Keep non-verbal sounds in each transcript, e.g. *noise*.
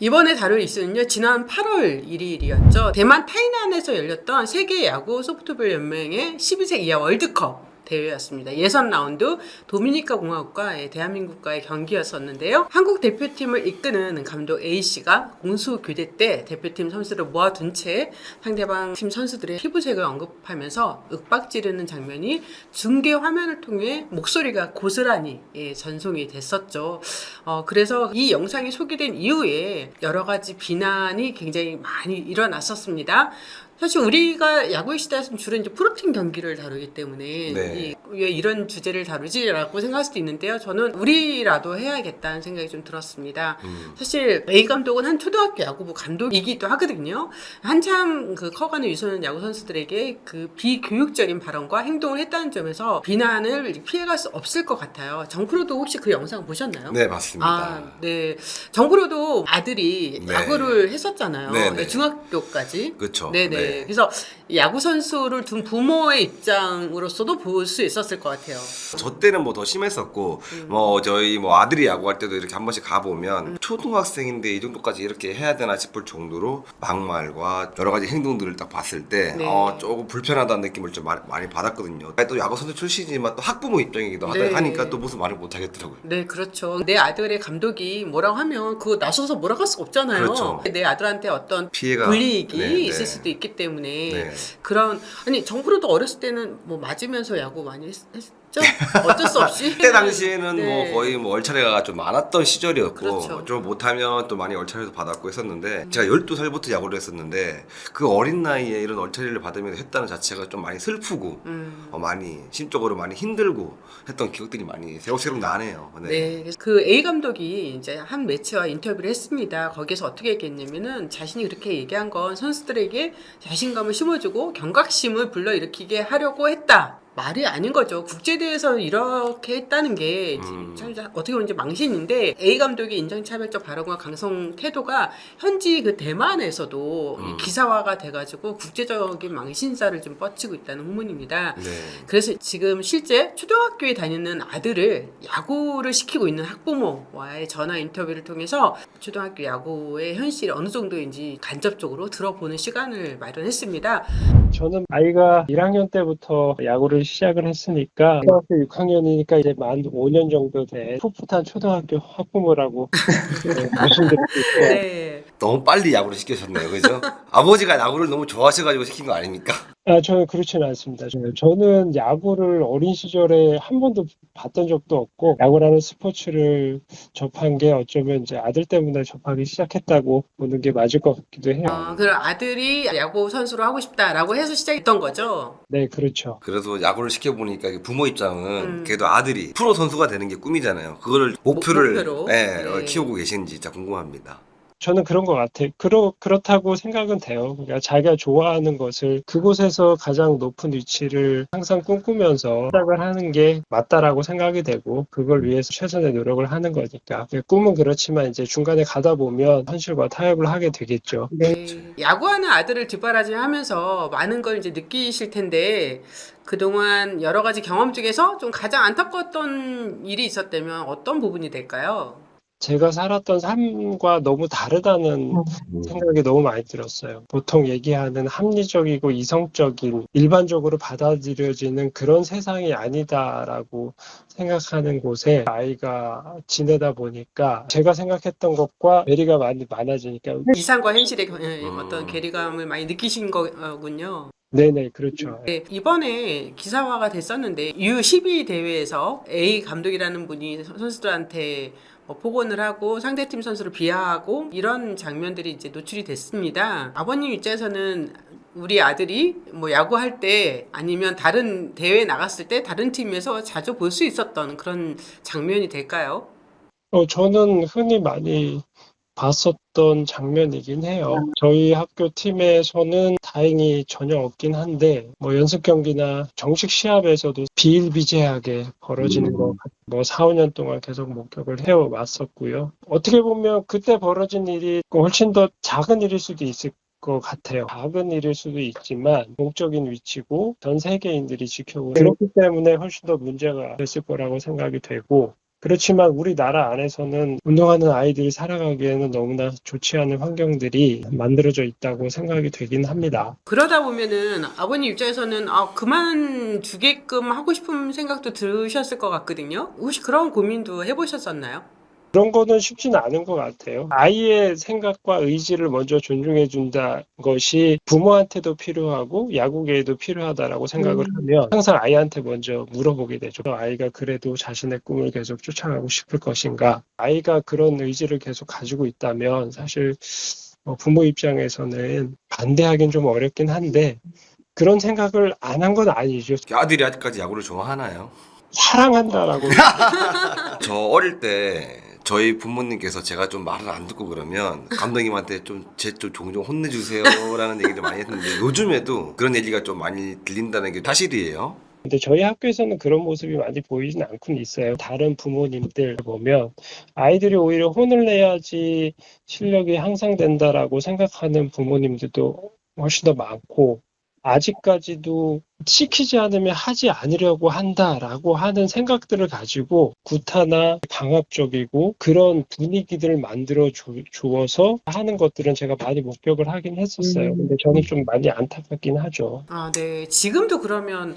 이번에 다룰 이슈는요, 지난 8월 1일이었죠. 대만 타이난에서 열렸던 세계 야구 소프트볼 연맹의 12세 이하 월드컵 대회였습니다. 예선 라운드 도미니카 공화국과 예, 대한민국과의 경기였었는데요. 한국 대표팀을 이끄는 감독 A 씨가 공수 교대 때 대표팀 선수를 모아둔 채 상대방 팀 선수들의 피부색을 언급하면서 윽박 지르는 장면이 중계 화면을 통해 목소리가 고스란히 예, 전송이 됐었죠. 어, 그래서 이 영상이 소개된 이후에 여러 가지 비난이 굉장히 많이 일어났었습니다. 사실 우리가 야구의 시대에서는 주로 이제 프로팀 경기를 다루기 때문에 네. 이, 왜 이런 주제를 다루지라고 생각할 수도 있는데요. 저는 우리라도 해야겠다는 생각이 좀 들었습니다. 음. 사실 A 감독은 한 초등학교 야구부 감독이기도 하거든요. 한참 그 커가는 유소년 야구 선수들에게 그 비교육적인 발언과 행동을 했다는 점에서 비난을 피해갈 수 없을 것 같아요. 정프로도 혹시 그 영상 보셨나요? 네, 맞습니다. 아, 네. 정프로도 아들이 네. 야구를 했었잖아요. 네, 네. 중학교까지. 그렇죠. 네네. 그래서 야구 선수를 둔 부모의 입장으로서도 볼 수 있었을 것 같아요. 저 때는 뭐 더 심했었고 음. 뭐 저희 뭐 아들이 야구할 때도 이렇게 한 번씩 가보면 초등학생인데 이 정도까지 이렇게 해야 되나 싶을 정도로 막말과 여러 가지 행동들을 딱 봤을 때 네. 어, 조금 불편하다는 느낌을 좀 많이, 많이 받았거든요. 또 야구 선수 출신이지만 또 학부모 입장이기도 하다 네. 하니까 또 무슨 말을 못 하겠더라고요. 네, 그렇죠. 내 아들의 감독이 뭐라고 하면 그거 나서서 뭐라고 할 수가 없잖아요. 그렇죠. 내 아들한테 어떤 피해가 불이익이 네, 네. 있을 수도 있기 때문에 네. 그런 아니 정프로도 어렸을 때는 뭐 맞으면서 야구 많이 했, 죠 어쩔 수 없이 그때 당시에는 네. 뭐 거의 뭐 얼차례가 좀 많았던 시절이었고 그렇죠. 좀 못하면 또 많이 얼차례도 받았고 했었는데 제가 12살부터 야구를 했었는데 그 어린 나이에 이런 얼차례를 받으면서 했다는 자체가 좀 많이 슬프고 음. 어, 많이 심적으로 많이 힘들고 했던 기억들이 많이 새록새록 나네요. 네. 네, 그래서 그 A 감독이 이제 한 매체와 인터뷰를 했습니다. 거기서 어떻게 얘기했냐면은 자신이 그렇게 얘기한 건 선수들에게 자신감을 심어주고 경각심을 불러일으키게 하려고 했다. 말이 아닌 거죠. 국제대회에서 이렇게 했다는 게 음. 참 어떻게 보면 이제 망신인데 A 감독의 인종차별적 발언과 강성 태도가 현지 그 대만에서도 이 음. 기사화가 돼가지고 국제적인 망신사를 좀 뻗치고 있다는 후문입니다. 네. 그래서 지금 실제 초등학교에 다니는 아들을 야구를 시키고 있는 학부모와의 전화 인터뷰를 통해서 초등학교 야구의 현실이 어느 정도인지 간접적으로 들어보는 시간을 마련했습니다. 저는 아이가 1학년 때부터 야구를 시작을 했으니까 초등학교 6학년이니까 이제 만 5년 정도 된 풋풋한 초등학교 학부모라고 *laughs* 네, 말씀드릴 수 있어요. 네. 너무 빨리 야구를 시키셨네요. 그죠? 아버지가 야구를 너무 좋아하셔가지고 시킨 거 아닙니까? 아, 저는 그렇지는 않습니다. 저는- 저는 야구를 어린 시절에 한 번도 봤던 적도 없고 야구라는 스포츠를 접한 게 어쩌면 이제 아들 때문에 접하기 시작했다고 보는 게 맞을 것 같기도 해요. 어, 그럼 아들이 야구 선수로 하고 싶다라고 해서 시작했던 거죠. 네, 그렇죠. 그래서 야구를 시켜보니까 이게 부모 입장은 음. 그래도 아들이 프로 선수가 되는 게 꿈이잖아요. 그거를 목표를 목표로. 네, 네. 키우고 계신지 진짜 궁금합니다. 저는 그런 것 같아요. 그러, 그렇다고 생각은 돼요. 그러니까 자기가 좋아하는 것을 그곳에서 가장 높은 위치를 항상 꿈꾸면서 시작을 하는 게 맞다라고 생각이 되고 그걸 위해서 최선의 노력을 하는 거니까. 꿈은 그렇지만 이제 중간에 가다 보면 현실과 타협을 하게 되겠죠. 네. 야구하는 아들을 뒷바라지 하면서 많은 걸 이제 느끼실 텐데 그동안 여러 가지 경험 중에서 좀 가장 안타까웠던 일이 있었다면 어떤 부분이 될까요? 제가 살았던 삶과 너무 다르다는 생각이 너무 많이 들었어요. 보통 얘기하는 합리적이고 이성적인 일반적으로 받아들여지는 그런 세상이 아니다라고 생각하는 곳에 아이가 지내다 보니까 제가 생각했던 것과 괴리가 많이 많아지니까 이상과 현실의 겨- 예, 음. 어떤 괴리감을 많이 느끼신 거군요. 네네 그렇죠. 네, 이번에 기사화가 됐었는데 U12 대회에서 A 감독이라는 분이 선수들한테 뭐 폭언을 하고 상대팀 선수를 비하하고 이런 장면들이 이제 노출이 됐습니다. 아버님 입장에서는 우리 아들이 뭐 야구할 때 아니면 다른 대회 나갔을 때 다른 팀에서 자주 볼 수 있었던 그런 장면이 될까요? 어, 저는 흔히 많이 봤었던 장면이긴 해요. 저희 학교 팀에서는 다행히 전혀 없긴 한데, 뭐 연습 경기나 정식 시합에서도 비일비재하게 벌어지는 거, 뭐 4, 5년 동안 계속 목격을 해왔었고요. 어떻게 보면 그때 벌어진 일이 훨씬 더 작은 일일 수도 있을 것 같아요. 작은 일일 수도 있지만 공적인 위치고 전 세계인들이 지켜보고 그렇기 때문에 훨씬 더 문제가 됐을 거라고 생각이 되고 그렇지만 우리나라 안에서는 운동하는 아이들이 살아가기에는 너무나 좋지 않은 환경들이 만들어져 있다고 생각이 되긴 합니다. 그러다 보면은 아버님 입장에서는 아 그만 두게끔 하고 싶은 생각도 드셨을 것 같거든요. 혹시 그런 고민도 해보셨었나요? 그런 거는 쉽지는 않은 것 같아요. 아이의 생각과 의지를 먼저 존중해 준다 것이 부모한테도 필요하고 야구계에도 필요하다라고 생각을 음. 하면 항상 아이한테 먼저 물어보게 되죠. 아이가 그래도 자신의 꿈을 계속 쫓아가고 싶을 것인가? 아이가 그런 의지를 계속 가지고 있다면 사실 어, 부모 입장에서는 반대하기는 좀 어렵긴 한데 그런 생각을 안 한 건 아니죠. 아들이 아직까지 야구를 좋아하나요? 사랑한다라고 *laughs* 저 어릴 때 저희 부모님께서 제가 좀 말을 안 듣고 그러면 감독님한테 좀 제 좀 종종 혼내주세요라는 얘기를 많이 했는데 요즘에도 그런 얘기가 좀 많이 들린다는 게 사실이에요. 근데 저희 학교에서는 그런 모습이 많이 보이진 않고는 있어요. 다른 부모님들 보면 아이들이 오히려 혼을 내야지 실력이 향상된다라고 생각하는 부모님들도 훨씬 더 많고 아직까지도 시키지 않으면 하지 않으려고 한다라고 하는 생각들을 가지고 구타나 강압적이고 그런 분위기들을 만들어 주, 주어서 하는 것들은 제가 많이 목격을 하긴 했었어요. 근데 저는 좀 많이 안타깝긴 하죠. 아, 네. 지금도 그러면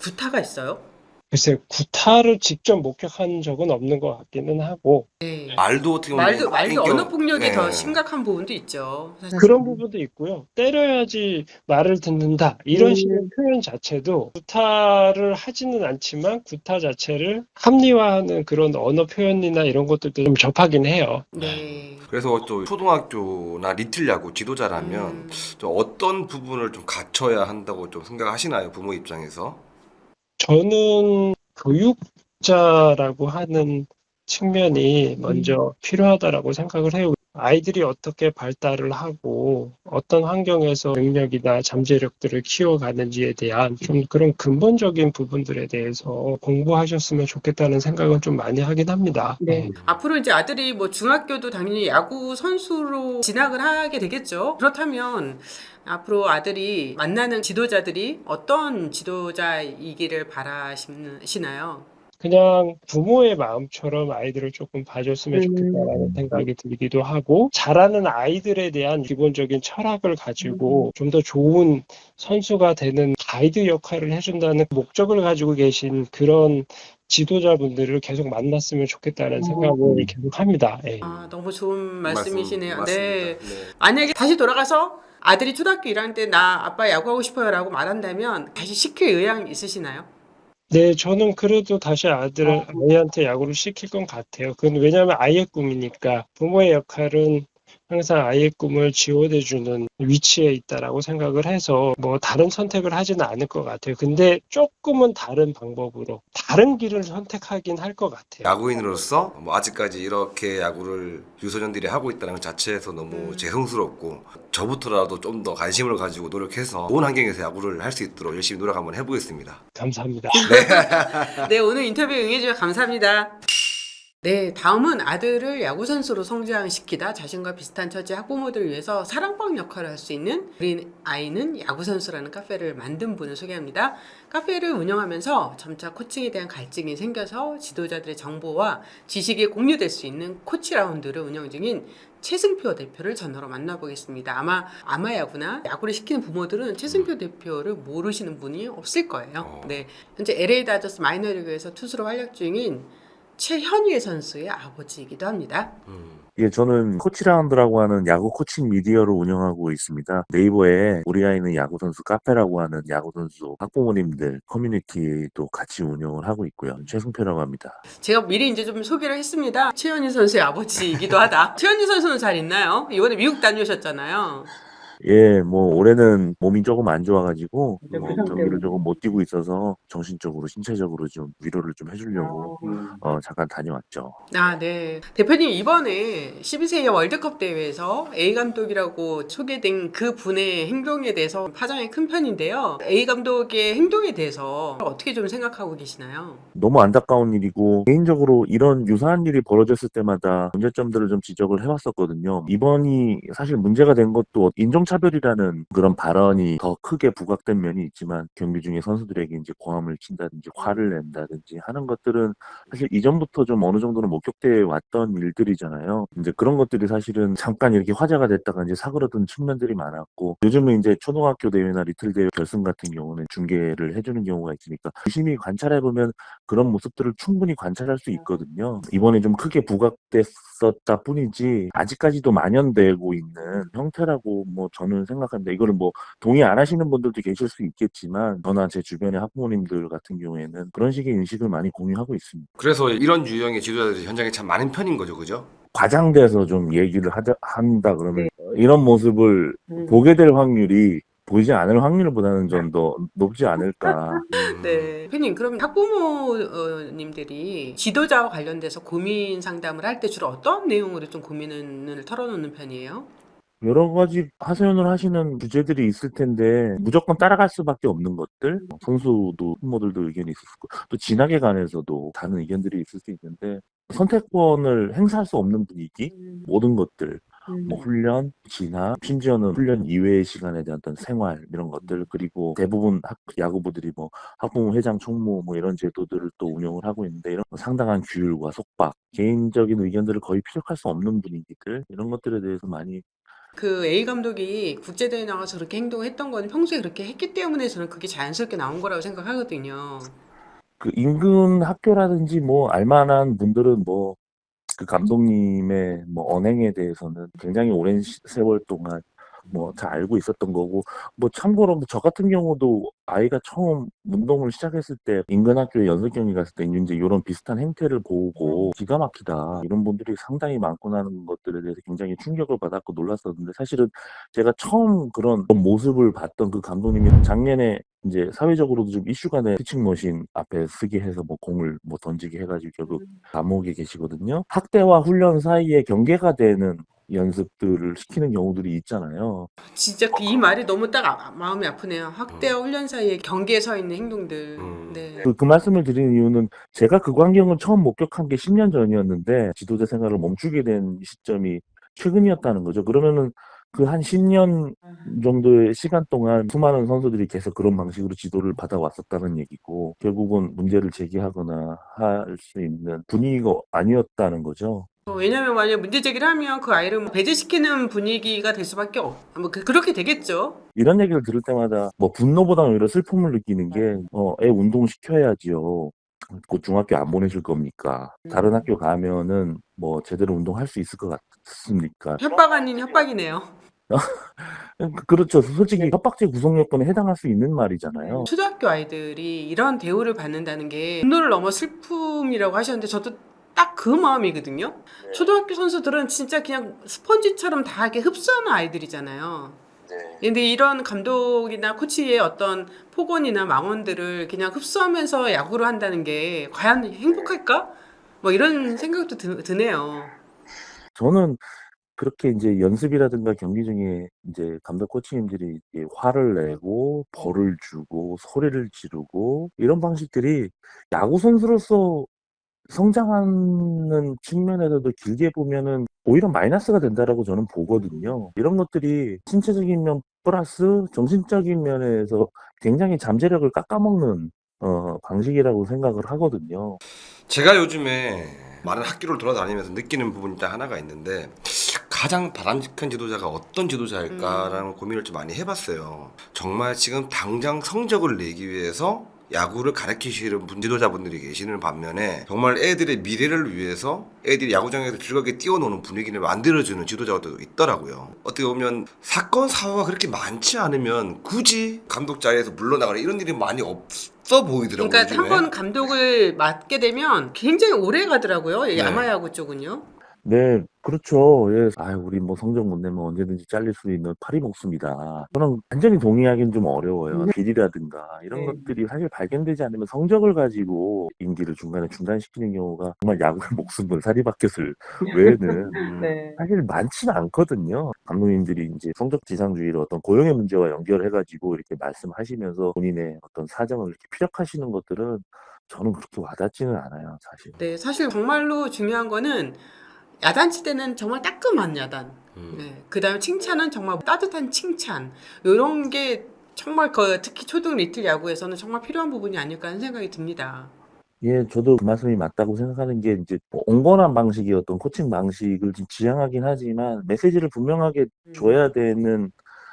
구타가 있어요? 글쎄 구타를 직접 목격한 적은 없는 것 같기는 하고 네. 말도 어떻게 보면 말도 말도 인격- 언어 폭력이 네. 더 심각한 부분도 있죠. 사실. 그런 부분도 있고요. 때려야지 말을 듣는다 이런 음. 식의 표현 자체도 구타를 하지는 않지만 구타 자체를 합리화하는 그런 언어 표현이나 이런 것들도 좀 접하긴 해요. 네. 그래서 또 초등학교나 리틀 야구 지도자라면 음. 좀 어떤 부분을 좀 갖춰야 한다고 좀 생각하시나요 부모 입장에서? 저는 교육자라고 하는 측면이 먼저 필요하다라고 생각을 해요. 아이들이 어떻게 발달을 하고 어떤 환경에서 능력이나 잠재력들을 키워가는지에 대한 좀 그런 근본적인 부분들에 대해서 공부하셨으면 좋겠다는 생각은 좀 많이 하긴 합니다. 네. 앞으로 이제 아들이 뭐 중학교도 당연히 야구 선수로 진학을 하게 되겠죠. 그렇다면 앞으로 아들이 만나는 지도자들이 어떤 지도자이기를 바라시나요? 그냥 부모의 마음처럼 아이들을 조금 봐줬으면 좋겠다라는 생각이 들기도 하고 잘하는 아이들에 대한 기본적인 철학을 가지고 좀 더 좋은 선수가 되는 가이드 역할을 해준다는 목적을 가지고 계신 그런 지도자분들을 계속 만났으면 좋겠다는 생각을 계속 합니다. 예. 아, 너무 좋은 말씀이시네요. 말씀- 네. 맞습니다. 네. 만약에 다시 돌아가서 아들이 초등학교 1학년 때 나 아빠 야구하고 싶어요라고 말한다면 다시 시킬 의향 있으시나요? 네, 저는 그래도 다시 아들을 아이한테 야구를 시킬 것 같아요. 그건 왜냐하면 아이의 꿈이니까 부모의 역할은 항상 아이의 꿈을 지원해주는 위치에 있다라고 생각을 해서 뭐 다른 선택을 하지는 않을 것 같아요. 근데 조금은 다른 방법으로 다른 길을 선택하긴 할 것 같아요. 야구인으로서 뭐 아직까지 이렇게 야구를 유소년들이 하고 있다는 것 자체에서 너무 음. 죄송스럽고 저부터라도 좀 더 관심을 가지고 노력해서 좋은 환경에서 야구를 할 수 있도록 열심히 노력 한번 해보겠습니다. 감사합니다. 네, *laughs* 오늘 인터뷰 응해주셔서 감사합니다. 네, 다음은 아들을 야구 선수로 성장시키다 자신과 비슷한 처지 학부모들을 위해서 사랑방 역할을 할 수 있는 우리 아이는 야구 선수라는 카페를 만든 분을 소개합니다. 카페를 운영하면서 점차 코칭에 대한 갈증이 생겨서 지도자들의 정보와 지식이 공유될 수 있는 코치 라운드를 운영 중인 최승표 대표를 전화로 만나보겠습니다. 아마 아마야구나 야구를 시키는 부모들은 최승표 대표를 모르시는 분이 없을 거예요. 어. 네, 현재 LA 다저스 마이너리그에서 투수로 활약 중인 최현희 선수의 아버지이기도 합니다. 음. 예, 저는 코치라운드라고 하는 야구 코칭 미디어를 운영하고 있습니다. 네이버에 우리 아이는 야구 선수 카페라고 하는 야구 선수 학부모님들 커뮤니티도 같이 운영을 하고 있고요. 최승표라고 합니다. 제가 미리 이제 좀 소개를 했습니다. 최현희 선수의 아버지이기도 하다. *laughs* 최현희 선수는 잘 있나요? 이번에 미국 다녀오셨잖아요. 예, 뭐 올해는 몸이 조금 안 좋아가지고 네, 뭐그 상태로. 경기를 조금 못 뛰고 있어서 정신적으로 신체적으로 좀 위로를 좀 해주려고 어, 잠깐 다녀왔죠. 아, 네. 대표님, 이번에 12세 이하 월드컵 대회에서 A 감독이라고 소개된 그 분의 행동에 대해서 파장이 큰 편인데요. A 감독의 행동에 대해서 어떻게 좀 생각하고 계시나요? 너무 안타까운 일이고 개인적으로 이런 유사한 일이 벌어졌을 때마다 문제점들을 좀 지적을 해왔었거든요. 이번이 사실 문제가 된 것도 인종 인종차별이라는 그런 발언이 더 크게 부각된 면이 있지만 경기 중에 선수들에게 이제 고함을 친다든지 화를 낸다든지 하는 것들은 사실 이전부터 좀 어느 정도는 목격돼 왔던 일들이잖아요. 이제 그런 것들이 사실은 잠깐 이렇게 화제가 됐다가 이제 사그러든 측면들이 많았고 요즘은 이제 초등학교 대회나 리틀 대회 결승 같은 경우는 중계를 해주는 경우가 있으니까 유심히 관찰해 보면 그런 모습들을 충분히 관찰할 수 있거든요. 이번에 좀 크게 부각됐었다 뿐이지 아직까지도 만연되고 있는 형태라고 뭐 저는 생각합니다. 이거를 뭐 동의 안 하시는 분들도 계실 수 있겠지만 저나 제 주변의 학부모님들 같은 경우에는 그런 식의 인식을 많이 공유하고 있습니다. 그래서 이런 유형의 지도자들이 현장에 참 많은 편인 거죠, 그죠? 과장돼서 좀 얘기를 하자, 한다 그러면 이런 모습을 음. 보게 될 확률이 보이지 않을 확률보다는 좀 더 높지 않을까. 음. *laughs* 네. 대표님, 그럼 학부모님들이 지도자와 관련돼서 고민 상담을 할 때 주로 어떤 내용으로 좀 고민을 털어놓는 편이에요? 여러 가지 하소연을 하시는 주제들이 있을 텐데 무조건 따라갈 수밖에 없는 것들? 선수도 부모들도 의견이 있을 거고 또 진학에 관해서도 다른 의견들이 있을 수 있는데 선택권을 행사할 수 없는 분위기? 모든 것들. 뭐 훈련, 진학, 심지어는 훈련 이외의 시간에 대한 어떤 생활 이런 것들. 그리고 대부분 학, 야구부들이 뭐 학부모 회장 총무 뭐 이런 제도들을 또 운영을 하고 있는데 이런 상당한 규율과 속박 개인적인 의견들을 거의 피력할 수 없는 분위기들 이런 것들에 대해서 많이 그 A 감독이 국제대회 나가서 그렇게 행동했던 건 평소에 그렇게 했기 때문에 저는 그게 자연스럽게 나온 거라고 생각하거든요. 그 인근 학교라든지 뭐 알만한 분들은 뭐 그 감독님의 뭐 언행에 대해서는 굉장히 오랜 시- 세월 동안 뭐잘 알고 있었던 거고. 뭐 참고로 저 같은 경우도 아이가 처음 운동을 시작했을 때 인근 학교에 연습 경기 갔을 때 이제 이런 비슷한 행태를 보고 기가 막히다 이런 분들이 상당히 많구나는 것들에 대해서 굉장히 충격을 받았고 놀랐었는데 사실은 제가 처음 그런 모습을 봤던 그 감독님이 작년에 이제 사회적으로도 좀 이슈가 된 피칭머신 앞에 쓰게 해서 뭐 공을 뭐 던지게 해가지고 결국 감옥에 계시거든요. 학대와 훈련 사이에 경계가 되는 연습들을 시키는 경우들이 있잖아요. 진짜 그 이 말이 너무 딱 아- 마음이 아프네요. 학대와 훈련 사이에 경계에 서 있는 행동들. 음. 네. 그, 그 말씀을 드리는 이유는 제가 그 광경을 처음 목격한 게 10년 전이었는데 지도자 생활을 멈추게 된 시점이 최근이었다는 거죠. 그러면은 그 한 10년 정도의 시간 동안 수많은 선수들이 계속 그런 방식으로 지도를 받아왔었다는 얘기고 결국은 문제를 제기하거나 할 수 있는 분위기가 아니었다는 거죠. 어, 왜냐면 만약 문제 제기를 하면 그 아이를 뭐 배제시키는 분위기가 될 수밖에 없. 뭐 그, 그렇게 되겠죠. 이런 얘기를 들을 때마다 뭐 분노보다는 오히려 슬픔을 느끼는 게, 어, 애 운동 시켜야지요. 곧 중학교 안 보내실 겁니까? 다른 학교 가면은 뭐 제대로 운동할 수 있을 것 같습니까? 협박 아닌 협박이네요. *laughs* 그- 그렇죠. 솔직히 협박죄 구성 요건에 해당할 수 있는 말이잖아요. 초등학교 아이들이 이런 대우를 받는다는 게 분노를 넘어 슬픔이라고 하셨는데 저도 딱 그 마음이거든요. 초등학교 선수들은 진짜 그냥 스펀지처럼 다 이렇게 흡수하는 아이들이잖아요. 근데 이런 감독이나 코치의 어떤 폭언이나 망언들을 그냥 흡수하면서 야구를 한다는 게 과연 행복할까? 뭐 이런 생각도 드, 드네요. 저는 그렇게 이제 연습이라든가 경기 중에 이제 감독 코치님들이 이제 화를 내고 벌을 주고 소리를 지르고 이런 방식들이 야구 선수로서 성장하는 측면에서도 길게 보면은 오히려 마이너스가 된다라고 저는 보거든요. 이런 것들이 신체적인 면 플러스 정신적인 면에서 굉장히 잠재력을 깎아먹는 어, 방식이라고 생각을 하거든요. 제가 요즘에 많은 학교를 돌아다니면서 느끼는 부분이 딱 하나가 있는데 가장 바람직한 지도자가 어떤 지도자일까라는 고민을 좀 많이 해봤어요. 정말 지금 당장 성적을 내기 위해서 야구를 가르치시는 분 지도자분들이 계시는 반면에 정말 애들의 미래를 위해서 애들이 야구장에서 즐겁게 뛰어노는 분위기를 만들어주는 지도자도 있더라고요. 어떻게 보면 사건 사고가 그렇게 많지 않으면 굳이 감독 자리에서 물러나거나 이런 일이 많이 없어 보이더라고요. 그러니까. 한 번 감독을 맡게 되면 굉장히 오래 가더라고요. 이 네. 야마야구 쪽은요. 네, 그렇죠. 예. 아, 우리 뭐 성적 못 내면 언제든지 잘릴 수 있는 파리 목숨이다. 저는 완전히 동의하기는 좀 어려워요. 비리라든가 이런 네. 것들이 사실 발견되지 않으면 성적을 가지고 임기를 중간에 중단시키는 경우가 정말 야구의 *laughs* 목숨을 사리바켓을 외에는 *laughs* 네. 사실 많지는 않거든요. 감독님들이 이제 성적 지상주의를 어떤 고용의 문제와 연결해가지고 이렇게 말씀하시면서 본인의 어떤 사정을 이렇게 피력하시는 것들은 저는 그렇게 와닿지는 않아요, 사실. 네, 사실 정말로 중요한 거는 야단칠 때는 정말 따끔한 야단. 음. 네. 그다음에 칭찬은 정말 따뜻한 칭찬. 이런 게 정말 그 특히 초등 리틀 야구에서는 정말 필요한 부분이 아닐까 하는 생각이 듭니다. 예, 저도 그 말씀이 맞다고 생각하는 게 이제 뭐 온건한 방식의 어떤 코칭 방식을 좀 지향하긴 하지만 메시지를 분명하게 줘야 되는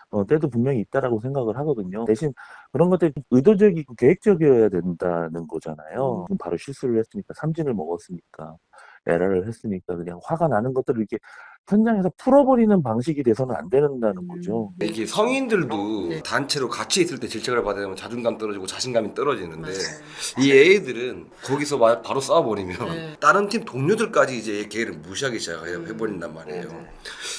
어, 때도 분명히 있다라고 생각을 하거든요. 대신 그런 것들이 좀 의도적이고 계획적이어야 된다는 거잖아요. 그럼 바로 실수를 했으니까 삼진을 먹었으니까 에러를 했으니까 그냥 화가 나는 것들을 이렇게 현장에서 풀어버리는 방식이 돼서는 안 된다는 거죠. 음. 이게 성인들도 네. 단체로 같이 있을 때 질책을 받으면 자존감 떨어지고 자신감이 떨어지는데 맞아요. 이 애들은 거기서 막 바로 싸워버리면 네. *laughs* 다른 팀 동료들까지 이제 걔를 무시하기 음. 시작해버린단 말이에요. 네.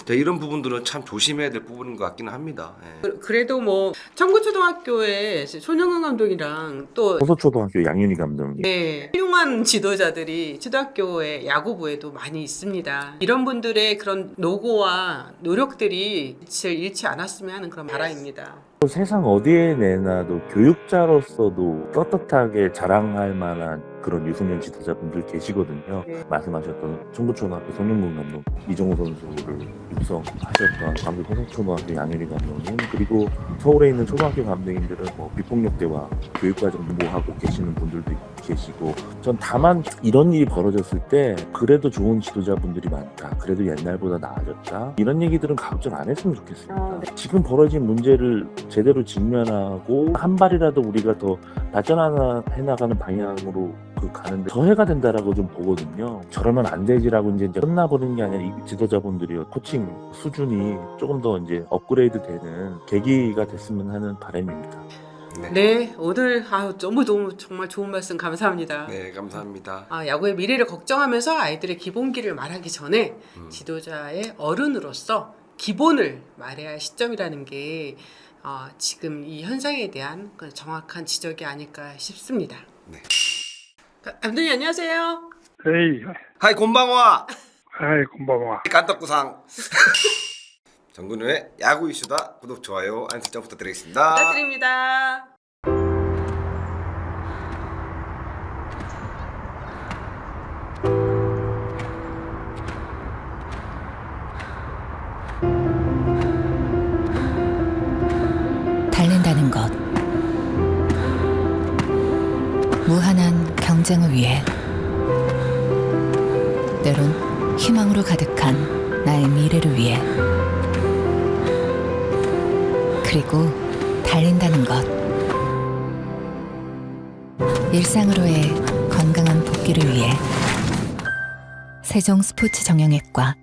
자, 이런 부분들은 참 조심해야 될 부분인 것 같기는 합니다. 예. 그- 그래도 뭐 청구초등학교에 손영은 감독이랑 또 호서초등학교 양윤희 감독님. 네, 훌륭한 지도자들이 초등학교의 야구부에도 많이 있습니다. 이런 분들의 그런 노고와 노력들이 빛을 잃지 않았으면 하는 그런 바람입니다. 세상 어디에 내놔도 교육자로서도 떳떳하게 자랑할 만한 그런 유소년 지도자분들 계시거든요. 네. 말씀하셨던 청구초등학교 손흥민 감독, 이정우 선수를 육성하셨던 광주 호성초등학교 양현희 감독님, 그리고 서울에 있는 초등학교 감독님들은 뭐 비폭력대와 교육과정 공부하고 계시는 분들도 계시고, 전 다만 이런 일이 벌어졌을 때 그래도 좋은 지도자분들이 많다. 그래도 옛날보다 나아졌다. 이런 얘기들은 가급적 안 했으면 좋겠습니다. 어, 지금 벌어진 문제를 제대로 직면하고 한 발이라도 우리가 더 발전해 나가는 방향으로 그 가는데 저해가 된다라고 좀 보거든요. 저러면 안 되지라고 이제 이제 끝나버리는 게 아니라 이 지도자분들이 코칭 수준이 조금 더 이제 업그레이드 되는 계기가 됐으면 하는 바람입니다. 네. 네, 오늘 아 너무 너무 정말 좋은 말씀 감사합니다. 네, 감사합니다. 아, 야구의 미래를 걱정하면서 아이들의 기본기를 말하기 전에 음. 지도자의 어른으로서 기본을 말해야 할 시점이라는 게 어, 지금 이 현상에 대한 그 정확한 지적이 아닐까 싶습니다. 네. 아, 감독님 안녕하세요. 에이, 하이 곤방와 아이, 곰방아. 깐떡구상. *laughs* 정근우의 야구 이슈다 구독 좋아요 알림 설정 부탁드리겠습니다. 부탁드립니다. 달린다는 것. 무한한 경쟁을 위해. 때론 희망으로 가득한 나의 미래를 위해. 그리고 달린다는 것. 일상으로의 건강한 복귀를 위해. 세종 스포츠 정형외과